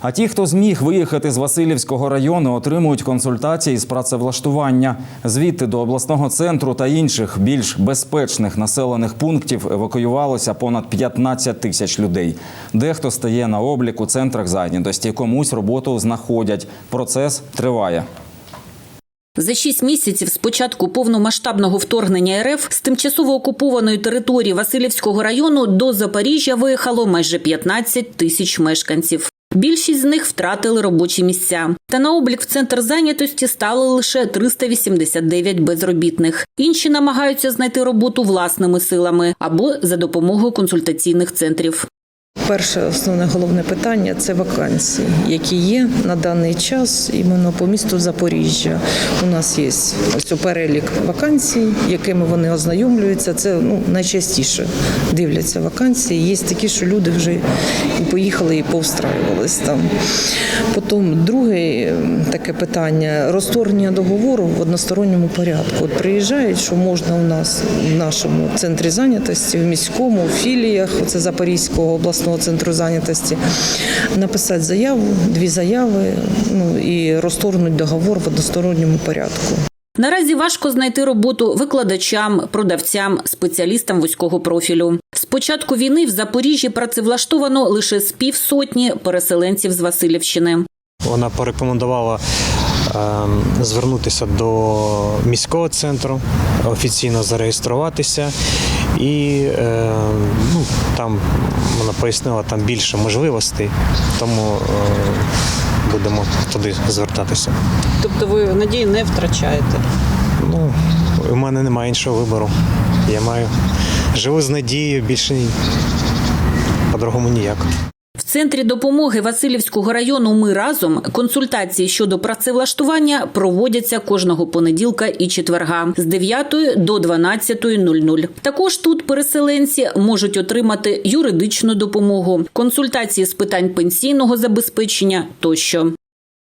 А ті, хто зміг виїхати з Васильівського району, отримують консультації з працевлаштування. Звідти до обласного центру та інших більш безпечних населених пунктів евакуювалося понад 15 тисяч людей. Дехто стає на облік у центрах зайнятості, комусь роботу знаходять. Процес триває. За шість місяців з початку повномасштабного вторгнення РФ з тимчасово окупованої території Васильівського району до Запоріжжя виїхало майже 15 тисяч мешканців. Більшість з них втратили робочі місця. Та на облік в центр зайнятості стали лише 389 безробітних. Інші намагаються знайти роботу власними силами або за допомогою консультаційних центрів. Перше основне головне питання це вакансії, які є на даний час іменно по місту Запоріжжя. У нас є ось перелік вакансій, якими вони ознайомлюються. Це ну найчастіше дивляться вакансії. Є такі, що люди вже і поїхали, і повстраювались там. Потім друге таке питання розторгнення договору в односторонньому порядку. От приїжджають, що можна у нас в нашому центрі зайнятості, в міському, в філіях, оце Запорізького обласного центру зайнятості, написати заяву, дві заяви, ну і розторгнуть договор в односторонньому порядку. Наразі важко знайти роботу викладачам, продавцям, спеціалістам вузького профілю. З початку війни в Запоріжжі працевлаштовано лише з півсотні переселенців з Васильівщини. Вона порекомендувала ем, звернутися до міського центру, офіційно зареєструватися, і ем, ну, там вона пояснила там більше можливостей, тому ем, будемо туди звертатися. Тобто ви надії не втрачаєте. Ну, у мене немає іншого вибору. Я маю живу з надією, більше по-другому ніяк. Центрі допомоги Васильівського району Ми разом консультації щодо працевлаштування проводяться кожного понеділка і четверга з 9 до 12.00. Також тут переселенці можуть отримати юридичну допомогу, консультації з питань пенсійного забезпечення тощо.